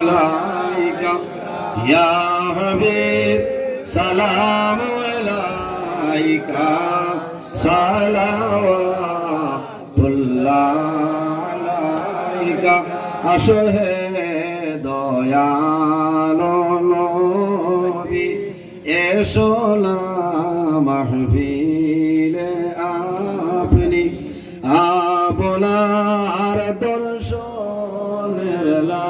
عليك يا حبيب سلام عليك صلوات الله عليك আসহে দয়ালো নবী এসো না মাহফিলে আপনি আপনার দর্শনের লাগি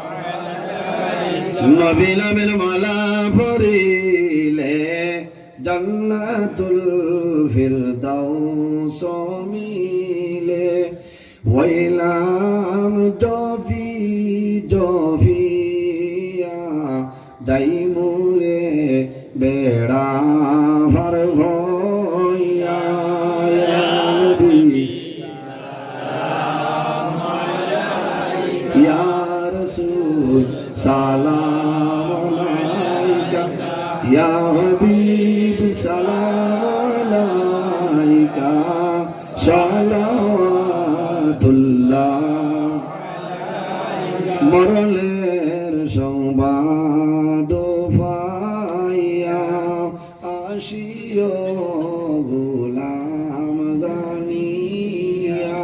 নামের মালা পরিলে জান্নাতুল ফিরদাউস মিলে। হইলাম জফি, জফিয়া দাইমুরে বেড়া ভর ভইয়া ইয়া নবী সালাম ইয়া হাবিব সালাম আলাইকা সালাতুল্লাহ। মরলের সংবাদ পাইয়া আসিও গোলাম জানিয়া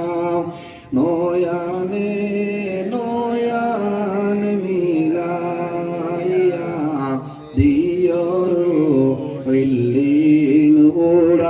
নয়ানে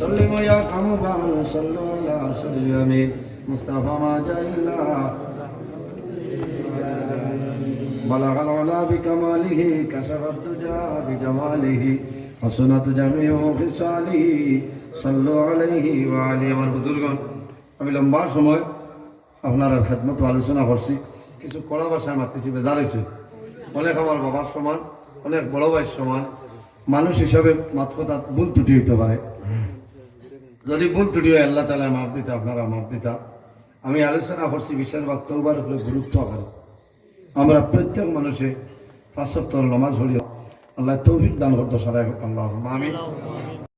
سلموا يا قوم بعد صلوا على سيدنا امين مصطفى ما جاء الا بلغ العلا بكماله كشف الدجى بجماله حسنت جميع خصاله صلوا عليه وعليه আমার বুজুর্গণ আমি লম্বা সময় আপনার খেদমত আলোচনা করছি কিছু কড়া ভাষায় মাতিছি বেজার হয়েছে অনেক আমার বাবার সমান অনেক বড় ভাইয়ের সমান মানুষ হিসাবে মাত ভুল ত্রুটি হইতে পারে। যদি ভুল ত্রুটি হয়, আল্লাহ তালা মাফ দিতে, আপনারা মাফ দিতা। আমি আলোচনা করছি বিশ্বাস বা তৌবার উপরে গুরুত্ব আকারে আমরা প্রত্যেক মানুষে পাঁচ সপ্তাহ নমাজ হরিয়া আল্লাহ তৌফিক দান করতে সারাই আল্লাহ আমি